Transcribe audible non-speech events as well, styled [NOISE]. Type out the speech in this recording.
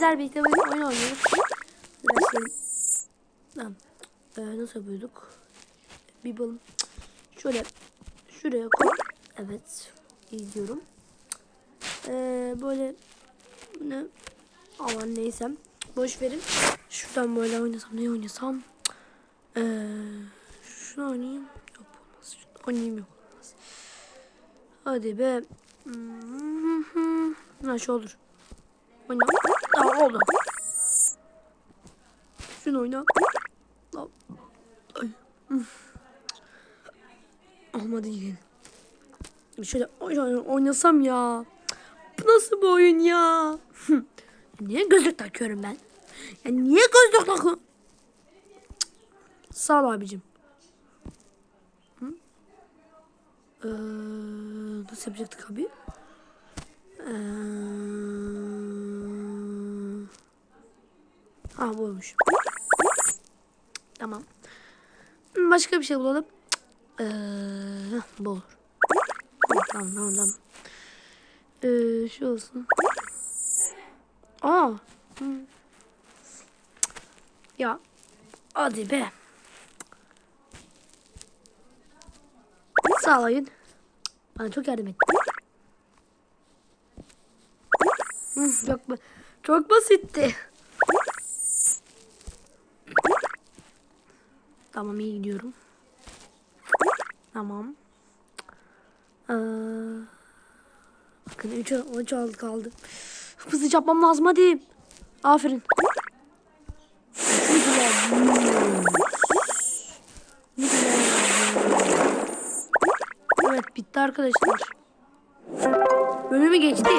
sizler birlikte oyun oynuyoruz. Şey... Tamam. Ee, nasıl yapıyorduk? Bir balım. Şöyle şuraya koy. Evet. İyi diyorum. Ee, böyle ne? Aman neyse. Boş verin. Şuradan böyle oynasam ne oynasam? Ee, şunu oynayayım. Yok olmaz. Şunu oynayayım yok olmaz. Hadi be. Hmm, Ha şu olur. Oyna. Aa oldu. Şunu oyna. Ay. Olmadı yine. Şöyle oy- oynasam ya. Bu nasıl bir oyun ya? [LAUGHS] niye gözlük takıyorum ben? Ya niye gözlük takıyorum? Sağ ol abicim. Hı? Ee, nasıl yapacaktık abi? Ee, ha buymuş. Tamam. Başka bir şey bulalım. Ee, bu. Tamam tamam tamam. Ee, şu olsun. Aa. Ya. Hadi be. Sağ. Bana çok yardım etti. Çok, çok basitti. Tamam iyi gidiyorum. Tamam. Ee, bakın 3 3 aldı kaldı. Hızlıca yapmam lazım hadi. Aferin. Evet bitti arkadaşlar. Bölümü geçti.